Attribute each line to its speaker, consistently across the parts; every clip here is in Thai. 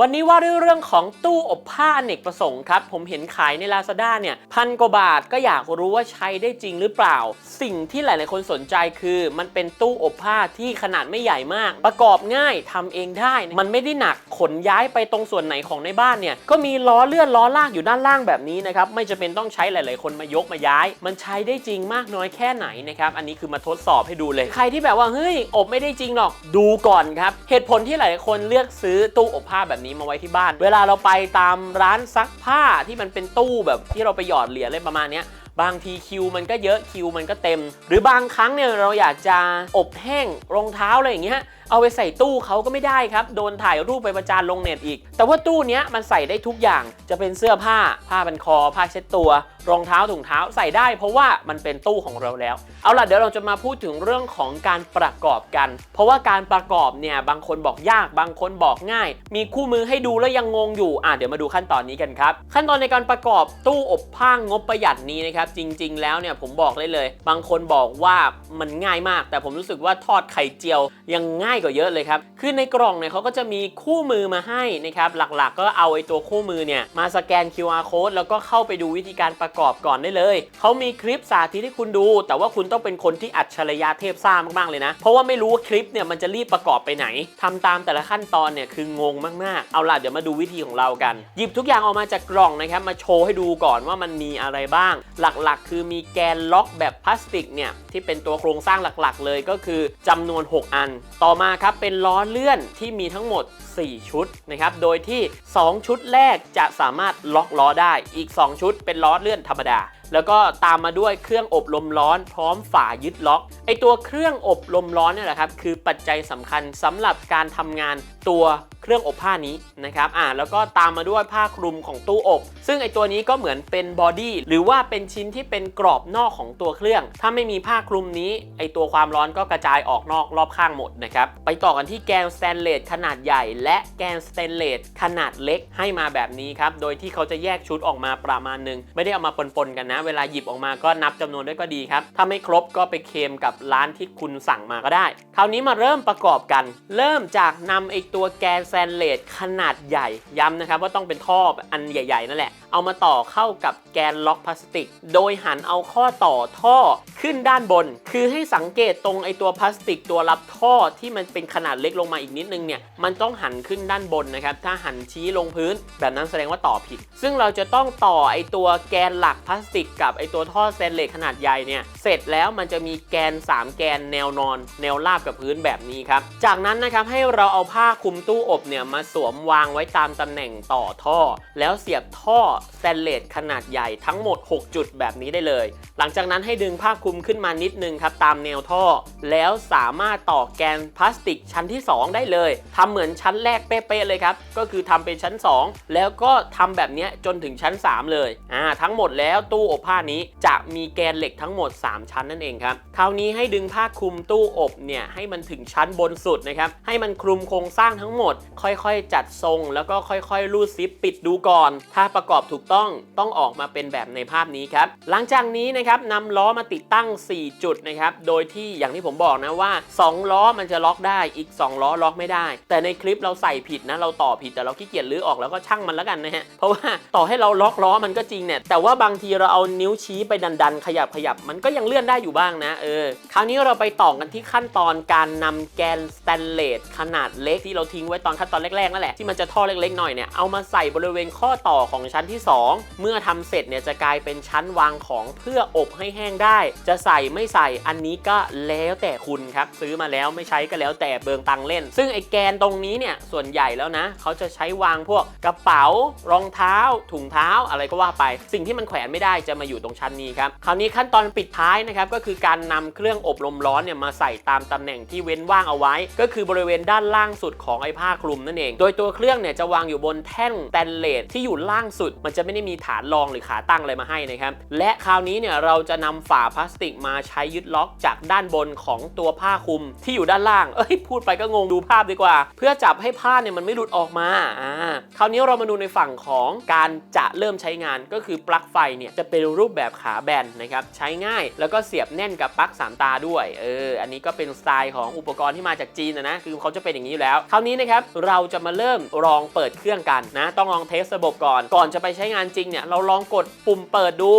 Speaker 1: วันนี้ว่าด้วยเรื่องของตู้อบผ้าอเนกประสงค์ครับ ผมเห็นขายใน Lazada เนี่ยพันกว่าบาทก็อยากรู้ว่าใช้ได้จริงหรือเปล่า สิ่งที่หลาย ๆ คนสนใจคือ มันเป็นตู้อบผ้าที่ขนาดไม่ใหญ่มาก ประกอบง่ายทำเองได้ มันไม่ได้หนักขนย้ายไปตรงส่วนไหนของในบ้านเนี่ยก็มีล้อเลื่อนล้อลากอยู่ด้านล่างแบบนี้นะครับไม่จะเป็นต้องใช้หลาย ๆ คนมายกมาย้าย มันใช้ได้จริงมากน้อยแค่ไหนนะครับอันนี้คือมาทดสอบให้ดูเลย ใครที่แบบว่าเฮ้ยอบไม่ได้จริงหรอกดูก่อนครับเหตุผลที่หลาย ๆ คนเลือกซื้อตู้อบผ้าแบบนี้มาไว้ที่บ้าน เวลาเราไปตามร้านซักผ้าที่มันเป็นตู้แบบที่เราไปหยอดเหรียญอะไรประมาณนี้บางทีคิวมันก็เยอะคิวมันก็เต็ม หรือบางครั้งเนี่ยเราอยากจะอบแห้งรองเท้าอะไรอย่างเงี้ย เอาไปใส่ตู้เขาก็ไม่ได้ครับ โดนถ่ายรูปไปประจานลงเน็ตอีก แต่ว่าตู้เนี้ยมันใส่ได้ทุกอย่าง จะเป็นเสื้อผ้า ผ้าบันคอ ผ้าเช็ดตัว รองเท้าถุงเท้าใส่ได้ เพราะว่ามันเป็นตู้ของเราแล้ว เอาล่ะเดี๋ยวเราจะมาพูดถึงเรื่องของการประกอบกัน เพราะว่าการประกอบเนี่ยบางคนบอกยาก บางคนบอกง่าย มีคู่มือให้ดูแล้วยังงงอยู่ อะเดี๋ยวมาดูขั้นตอนนี้กันครับ ขั้นตอนในการประกอบตู้อบผ้างบประหยัดนี้นะครับ จริง ๆ แล้วเนี่ยผมบอกเลยเลย บางคนบอกว่ามันง่ายมาก แต่ผมรู้สึกว่าทอดไข่เจียวยังง่ายกว่าเยอะเลยครับ คือในกล่องเนี่ยเขาก็จะมีคู่มือมาให้นะครับ หลักๆ ก็เอาไอ้ตัวคู่มือเนี่ยมาสแกน QR code แล้วก็เข้าไปดูวิธีการประกอบก่อนได้เลย เขามีคลิปสาธิตให้คุณดู แต่ว่าคุณต้องเป็นคนที่อัจฉริยะเทพซ่ามากๆเลยนะ เพราะว่าไม่รู้ว่าคลิปเนี่ยมันจะรีบประกอบไปไหนทำตามแต่ละขั้นตอนเนี่ยคืองงมากๆ เอาล่ะเดี๋ยวมาดูวิธีของเรากัน หยิบทุกอย่างออกมาจากกล่องนะครับ มาโชว์ให้ดูก่อนว่ามันมีอะไรบ้าง หลักๆ คือมีแกนล็อกแบบพลาสติกเนี่ยที่เป็นตัวโครงสร้างหลักๆ เลยก็คือจำนวน 6 อัน ต่อมามาครับเป็นล้อเลื่อนที่มีทั้งหมด 4 ชุดนะครับ โดยที่ 2 ชุดแรกจะสามารถล็อกล้อได้ อีก 2 ชุดเป็นล้อเลื่อนธรรมดา แล้วก็ตามมาด้วยเครื่องอบลมร้อนพร้อมฝายึดล็อก ไอตัวเครื่องอบลมร้อนเนี่ยแหละครับ คือปัจจัยสำคัญสำหรับการทำงานตัวเครื่องอบผ้านี้นะครับ อ่า แล้วก็ตามมาด้วยผ้าคลุมของตู้อบ ซึ่งไอตัวนี้ก็เหมือนเป็นบอดี้หรือว่าเป็นชิ้นที่เป็นกรอบนอกของตัวเครื่อง ถ้าไม่มีผ้าคลุมนี้ ไอตัวความร้อนก็กระจายออกนอกรอบข้างหมดนะครับ ไปต่อกันที่แกนสแตนเลสขนาดใหญ่และแกนสแตนเลสขนาดเล็กให้มาแบบนี้ครับ โดยที่เขาจะแยกชุดออกมาประมาณหนึ่งไม่ได้เอามาปนๆกันนะ เวลาหยิบออกมาก็นับจำนวนด้วยก็ดีครับ ถ้าไม่ครบก็ไปเคมกับร้านที่คุณสั่งมาก็ได้ คราวนี้มาเริ่มประกอบกัน เริ่มจากนำไอตัวแกนสแตนเลสขนาดใหญ่ย้ำนะครับว่าต้องเป็นท่ออันใหญ่ๆนั่นแหละเอามาต่อเข้ากับแกนล็อกพลาสติก โดยหันเอาข้อต่อท่อขึ้นด้านบน คือให้สังเกตตรงไอตัวพลาสติกตัวรับท่อที่มันเป็นขนาดเล็กลงมาอีกนิดนึงเนี่ยมันต้องหันขึ้นด้านบนนะครับ ถ้าหันชี้ลงพื้น แบบนั้นแสดงว่าต่อผิด ซึ่งเราจะต้องต่อไอตัวแกนหลักพลาสติกกับไอตัวท่อสเตนเลสขนาดใหญ่เนี่ย เสร็จแล้วมันจะมีแกน 3 แกนแนวนอน แนวราบกับพื้นแบบนี้ครับ จากนั้นนะครับให้เราเอาผ้าคลุมตู้อบเนี่ยมาสวมวางไว้ตามตำแหน่งต่อท่อ แล้วเสียบท่อ ตนเลสขนาดใหญ่ทั้งหมด 6 จุดแบบนี้ได้เลย หลังจากนั้นให้ดึงผ้าคลุมขึ้นมานิดนึงครับตามแนวท่อ แล้วสามารถต่อแกนพลาสติกชั้นที่ 2 ได้เลยทำเหมือนชั้นแรกเป๊ะๆเลยครับ ก็คือทำเป็นชั้น 2 แล้วก็ทำแบบนี้จนถึงชั้น 3 เลยอ่าทั้งหมดแล้วตู้อบผ้านี้จะมีแกนเหล็กทั้งหมด 3 ชั้นนั่นเองครับคราวนี้ให้ดึงผ้าคลุมตู้อบเนี่ยให้มันถึงชั้นบนสุดนะครับให้มันคลุมโครงสร้างทั้งหมด ค่อยๆ จัดทรง แล้วก็ค่อยๆรูดซิปปิดดูก่อน ถ้าประกอบถูกต้องต้องออกมาเป็นแบบในภาพนี้ครับ หลังจากนี้นะครับนำล้อมาติดตั้ง 4 จุดนะครับ โดยที่อย่างที่ผมบอกนะว่า 2 ล้อมันจะล็อกได้อีก 2 ล้อล็อกไม่ได้ แต่ในคลิปเราใส่ผิดนะ เราต่อผิดแต่เราขี้เกียจรื้อออกแล้วก็ช่างมันแล้วกันนะฮะ เพราะว่าต่อให้เราล็อกล้อมันก็จริงเนี่ย แต่ว่าบางทีเราเอานิ้วชี้ไปดันๆ ขยับขยับมันก็ยังเลื่อนได้อยู่บ้างนะเออ คราวนี้เราไปต่อกันที่ขั้นตอนการนำแกนสแตนเลสขนาดเล็กที่เราทิ้งไว้ตอนขั้นตอนแรกๆนั่นแหละที่มันจะท่อเล็กๆหน่อยเนี่ยเอามาใส่บริเวณข้อต่อของชั้นที่ 2เมื่อทำเสร็จเนี่ยจะกลายเป็นชั้นวางของเพื่ออบให้แห้งได้ จะใส่ไม่ใส่อันนี้ก็แล้วแต่คุณครับ ซื้อมาแล้วไม่ใช้ก็แล้วแต่เบิงตังเล่น ซึ่งไอ้แกนตรงนี้เนี่ยส่วนใหญ่แล้วนะ เขาจะใช้วางพวกกระเป๋ารองเท้า ถุงเท้าอะไรก็ว่าไป สิ่งที่มันแขวนไม่ได้จะมาอยู่ตรงชั้นนี้ครับคราวนี้ขั้นตอนปิดท้ายนะครับก็คือการนำเครื่องอบลมร้อนเนี่ยมาใส่ตามตำแหน่งที่เว้นว่างเอาไว้ ก็คือบริเวณด้านล่างสุดของไอ้ผ้าคลุมนั่นเอง โดยตัวเครื่องเนี่ยจะวางอยู่บนแท่นแตนเลสที่อยู่ล่างสุดมันจะไม่ได้มีฐานรองหรือขาตั้งอะไรมาให้นะครับ และคราวนี้เนี่ยเราจะนำฝาพลาสติกมาใช้ยึดล็อกจากด้านบนของตัวผ้าคลุมที่อยู่ด้านล่าง เอ้ยพูดไปก็งงดูภาพดีกว่า เพื่อจับให้ผ้าเนี่ยมันไม่หลุดออกมาอ่าคราวนี้เรามาดูในฝั่งของการจะเริ่มใช้งานก็คือปลั๊กไฟเนี่ยจะเป็นรูปแบบขาแบนนะครับใช้ง่ายแล้วก็เสียบแน่นกับปลั๊กสามตาด้วยเอออันนี้ก็เป็นสไตล์ของอุปกรณ์ที่มาจากจีนนะนะคือเขาจะเป็นอย่างนี้อยู่แล้ว คราวนี้นะครับเราจะมาเริ่มลองเปิดเครื่องกันนะ ต้องลองเทสระบบก่อนก่อนจะไปใช้งานจริงเนี่ยเราลองกดปุ่มเปิดดู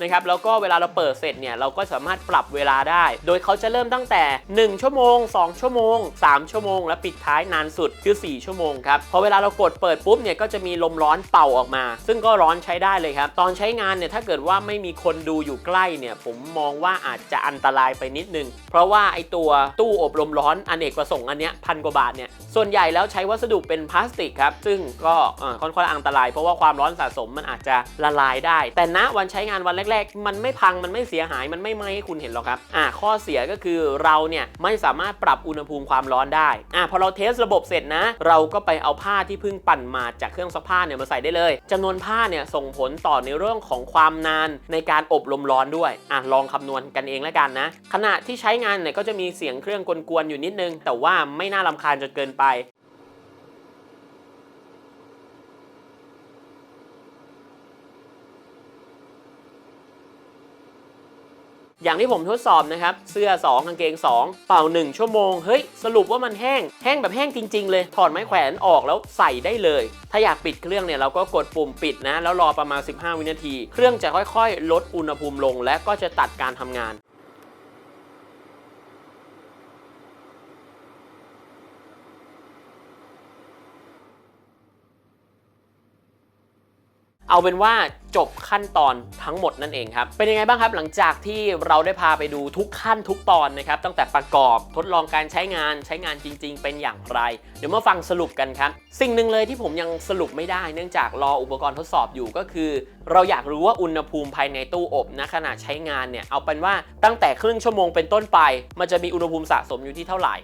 Speaker 1: นะครับแล้วก็เวลาเราเปิดเสร็จเนี่ยเราก็สามารถปรับเวลาได้ โดยเขาจะเริ่มตั้งแต่ 1 ชั่วโมง 2 ชั่วโมง 3 ชั่วโมง และปิดท้ายนานสุดคือ 4 ชั่วโมงครับพอเวลาเรากดเปิดปุ๊บเนี่ยก็จะมีลมร้อนเป่าออกมา ซึ่งก็ร้อนใช้ได้เลยครับ ตอนใช้งานเนี่ยถ้าเกิดว่าไม่มีคนดูอยู่ใกล้เนี่ยผมมองว่าอาจจะอันตรายไปนิดนึง เพราะว่าไอตัวตู้อบลมร้อนอเนกประสงค์อันเนี้ยพันกว่าบาทเนี่ยส่วนใหญ่แล้วใช้วัสดุเป็นพลาสติกครับ ซึ่งก็ค่อนข้างอันตราย เพราะว่าความร้อนสะสมมันอาจจะละลายได้ แต่ณวันใช้งานวันแรก ๆ มันไม่พังมันไม่เสียหายมันไม่ไหม้ให้คุณเห็นหรอกครับอ่าข้อเสียก็คือเราเนี่ยไม่สามารถปรับอุณหภูมิความร้อนได้อ่าพอเราเทสระบบเสร็จนะ เราก็ไปเอาผ้าที่เพิ่งปั่นมาจากเครื่องซักผ้าเนี่ยมาใส่ได้เลยจำนวนผ้าเนี่ยส่งผลต่อในเรื่องของความนานในการอบลมร้อนด้วยอะลองคำนวณกันเองแล้วกันนะขณะที่ใช้งานเนี่ยก็จะมีเสียงเครื่องกวนๆอยู่นิดนึง แต่ว่าไม่น่ารำคาญจนเกินไปอย่างที่ผมทดสอบนะครับ เสื้อ 2 กางเกง 2 เป่า 1 ชั่วโมง เฮ้ย สรุปว่ามันแห้ง แห้งแบบแห้งจริง ๆ เลย ถอดไม้แขวนออกแล้วใส่ได้เลย ถ้าอยากปิดเครื่องเนี่ยเราก็กดปุ่มปิดนะ แล้วรอประมาณ 15 วินาที เครื่องจะค่อยๆ ลดอุณหภูมิลง และก็จะตัดการทำงาน เอาเป็นว่าจบขั้นตอนทั้งหมดนั่นเองครับ เป็นยังไงบ้างครับหลังจากที่เราได้พาไปดูทุกขั้นทุกตอนนะครับตั้งแต่ประกอบทดลองการใช้งานใช้งานจริง ๆ เป็นอย่างไร เดี๋ยวมาฟังสรุปกันครับ สิ่งหนึ่งเลยที่ผมยังสรุปไม่ได้ เนื่องจากรออุปกรณ์ทดสอบอยู่ก็คือ เราอยากรู้ว่าอุณหภูมิภายในตู้อบณขณะใช้งานเนี่ยเอาเป็นว่าตั้งแต่ครึ่งชั่วโมงเป็นต้นไป มันจะมีอุณหภูมิสะสมอยู่ที่เท่าไหร่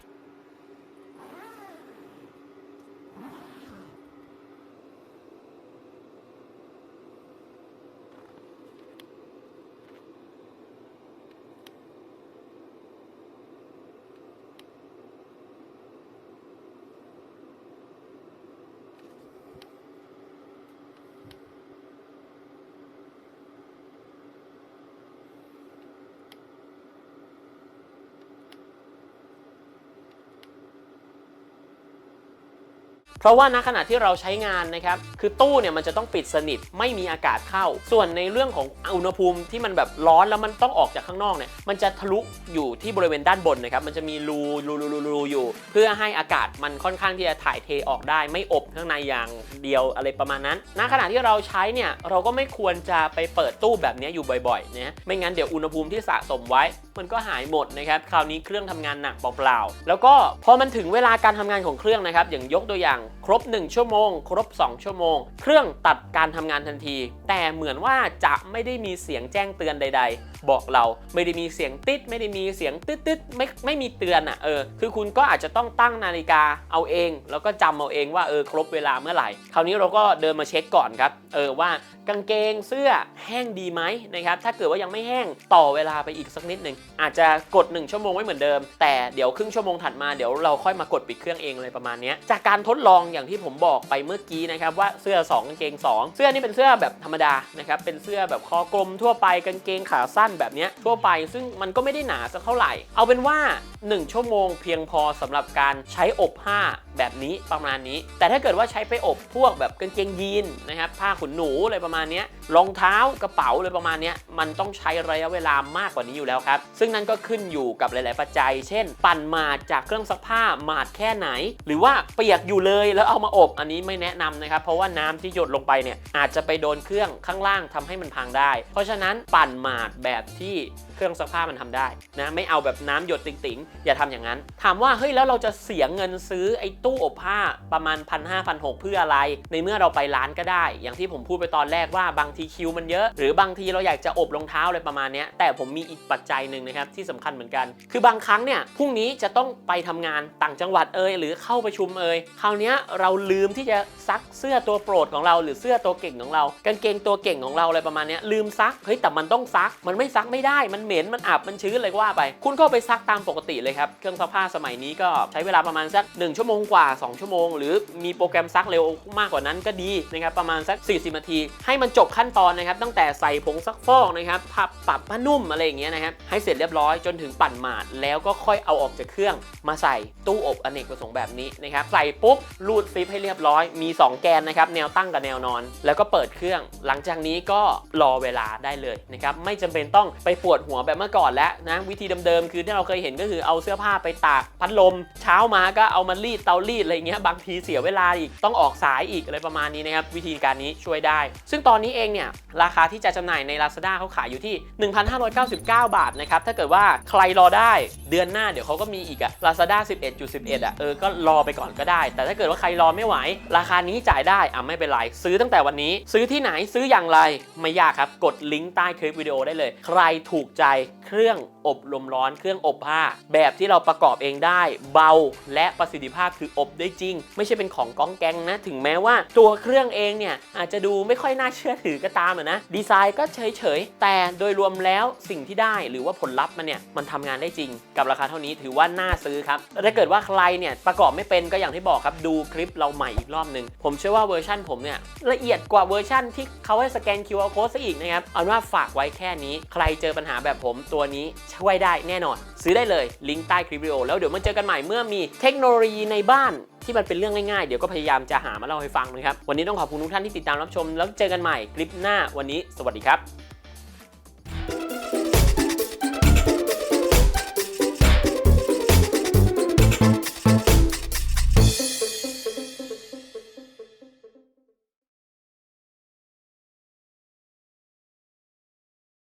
Speaker 1: เพราะว่าณขณะที่เราใช้งานนะครับ คือตู้เนี่ยมันจะต้องปิดสนิทไม่มีอากาศเข้า ส่วนในเรื่องของอุณหภูมิที่มันแบบร้อนแล้วมันต้องออกจากข้างนอกเนี่ย มันจะทะลุอยู่ที่บริเวณด้านบนนะครับ มันจะมีรูรูรูรูรูอยู่ เพื่อให้อากาศมันค่อนข้างที่จะถ่ายเทออกได้ ไม่อบข้างในอย่างเดียวอะไรประมาณนั้น ณขณะที่เราใช้เนี่ยเราก็ไม่ควรจะไปเปิดตู้แบบนี้อยู่บ่อยๆนะไม่งั้นเดี๋ยวอุณหภูมิที่สะสมไว้ มันก็หายหมดนะครับ คราวนี้เครื่องทำงานหนักเปล่าๆ แล้วก็พอมันถึงเวลาการทำงานของเครื่องนะครับ อย่างยกตัวอย่างครบ 1 ชั่วโมง ครบ 2 ชั่วโมง เครื่องตัดการทำงานทันที แต่เหมือนว่าจะไม่ได้มีเสียงแจ้งเตือนใด ๆ บอกเราไม่ได้มีเสียงติด ไม่ได้มีเสียงตึ๊ดตึ๊ดไม่ไม่มีเตือนอะเออคือคุณก็อาจจะต้องตั้งนาฬิกาเอาเอง แล้วก็จำเอาเองว่าเออครบเวลาเมื่อไหร่ คราวนี้เราก็เดินมาเช็คก่อนครับเออว่ากางเกงเสื้อแห้งดีไหมนะครับถ้าเกิดว่ายังไม่แห้งต่อเวลาไปอีกสักนิดหนึ่งอาจจะกด 1 ชั่วโมงไว้เหมือนเดิม แต่เดี๋ยวครึ่งชั่วโมงถัดมาเดี๋ยวเราค่อยมากดปิดเครื่องเองเลยประมาณนี้จากการทดลองอย่างที่ผมบอกไปเมื่อกี้นะครับว่าเสื้อ2กางเกง 2 เสื้อนี่เป็นเสื้อแบบธรรมดานะครับเป็นเสื้อแบบคอกลมทั่วไปกางเกงขาสั้นแบบนี้ทั่วไป ซึ่งมันก็ไม่ได้หนาสักเท่าไหร่ เอาเป็นว่า 1 ชั่วโมงเพียงพอสำหรับการใช้อบผ้าแบบนี้ประมาณนี้ แต่ถ้าเกิดว่าใช้ไปอบพวกแบบกางเกงยีนนะครับผ้าขนหนูอะไรประมาณนี้รองเท้ากระเป๋าอะไรประมาณนี้มันต้องใช้ระยะเวลามากกว่านี้อยู่แล้วครับซึ่งนั่นก็ขึ้นอยู่กับหลาย ๆ ปัจจัย เช่น ปั่นมาดจากเครื่องซักผ้าหมาดแค่ไหน หรือว่าเปียกอยู่เลยแล้วเอามาอบ อันนี้ไม่แนะนำนะครับ เพราะว่าน้ำที่หยดลงไปเนี่ยอาจจะไปโดนเครื่องข้างล่างทำให้มันพังได้ เพราะฉะนั้นปั่นหมาดแบบที่เครื่องซักผ้ามันทำได้นะไม่เอาแบบน้ำหยดติ๋งๆ อย่าทำอย่างนั้น ถามว่าเฮ้ยแล้วเราจะเสียเงินซื้อไอ้ตู้อบผ้าประมาณพันห้าพันหกเพื่ออะไร ในเมื่อเราไปร้านก็ได้ อย่างที่ผมพูดไปตอนแรกว่าบางทีคิวมันเยอะ หรือบางทีเราอยากจะอบรองเท้าอะไรประมาณนี้แต่ผมมีอีกปัจจัยหนึ่งนะครับที่สำคัญเหมือนกัน คือบางครั้งเนี่ยพรุ่งนี้จะต้องไปทำงานต่างจังหวัดเอ่ยหรือเข้าประชุมเอ่ยคราวนี้เราลืมที่จะซักเสื้อตัวโปรดของเรา หรือเสื้อตัวเก่งของเรา กางเกงตัวเก่งของเราอะไรประมาณนี้ลืมซักเฮ้ยแต่มันต้องซัก มันไม่ซักไม่ได้มันเหม็นมันอับมันชื้นอะไรก็ว่าไป คุณก็เอาไปซักตามปกติเลยครับเครื่องซักผ้าสมัยนี้ก็ใช้เวลาประมาณสัก 1 ชั่วโมงกว่า 2 ชั่วโมง หรือมีโปรแกรมซักเร็วมากกว่านั้นก็ดีนะครับประมาณสัก 40 นาที ให้มันจบขั้นตอนนะครับตั้งแต่ใส่ผงซักฟอกนะครับพับปรับผ้านุ่มอะไรอย่างเงี้ยนะครับให้เสร็จเรียบร้อยจนถึงปั่นหมาดแล้วก็ค่อยเอาออกจากเครื่องมาใส่ตู้อบอเนกประสงค์แบบนี้นะครับใส่ปุ๊บรูดซิปให้เรียบร้อยมี 2 แกนนะครับแนวตั้งกับแนวนอน แล้วก็เปิดเครื่อง หลังจากนี้ก็รอเวลาได้เลยนะครับไม่จำเป็นต้องไปปวดหัวแบบเมื่อก่อนแล้วนะวิธีเดิมๆคือที่เราเคยเห็นก็คือเอาเสื้อผ้าไปตากพัดลม เช้ามาก็เอามารีดเตารีดอะไรเงี้ยบางทีเสียเวลาอีกต้องออกสายอีกอะไรประมาณนี้นะครับวิธีการนี้ช่วยได้ ซึ่งตอนนี้เองเนี่ยราคาที่จะจำหน่ายใน Lazada เขาขายอยู่ที่ 1,599 บาทนะครับถ้าเกิดว่าใครรอได้เดือนหน้าเดี๋ยวเขาก็มีอีกอะ Lazada 11.11อะเออก็รอไปก่อนก็ได้ แต่ถ้าเกิดว่าใครรอไม่ไหว ราคานี้จ่ายได้อะไม่เป็นไร ซื้อตั้งแต่วันนี้ ซื้อที่ไหนซื้ออย่างไรไม่ยากครับ กดลิงก์ใต้คลิปวิดีโอได้เลย ใครถูกใจเครื่องอบลมร้อนเครื่องอบผ้า แบบที่เราประกอบเองได้ เบาและประสิทธิภาพคืออบได้จริง ไม่ใช่เป็นของก้องแกงนะ ถึงแม้ว่าตัวเครื่องเองเนี่ยอาจจะดูไม่ค่อยน่าเชื่อถือก็ตามอะนะดีไซน์ก็เฉยๆแต่โดยรวมแล้วสิ่งที่ได้หรือว่าผลลัพธ์มันเนี่ยมันทำงานได้จริงกับราคาเท่านี้ถือว่าน่าซื้อครับแล้วถ้าเกิดว่าใครเนี่ยประกอบไม่เป็นก็อย่างที่บอกครับดูคลิปเราใหม่อีกรอบหนึ่งผมเชื่อว่าเวอร์ชันผมเนี่ยละเอียดกว่าเวอร์ชันที่เขาให้สแกน QR code ซะอีกนะครับเอาว่าฝากไว้แค่นี้ใครเจอปัญหาแบบผมตัวนี้ช่วยได้แน่นอน ซื้อได้เลยลิงก์ใต้คลิปวิดีโอแล้วเดี๋ยวมาเจอกันใหม่เมื่อมีเทคโนโลยีในบ้านที่มันเป็นเรื่องง่ายๆ เดี๋ยวก็พยายามจะหามาเล่าให้ฟังนะครับ วันนี้ต้องขอบคุณทุกท่านที่ติดตามรับชม แล้วเจอกันใหม่คลิปหน้าวันนี้ สวัสดีครับ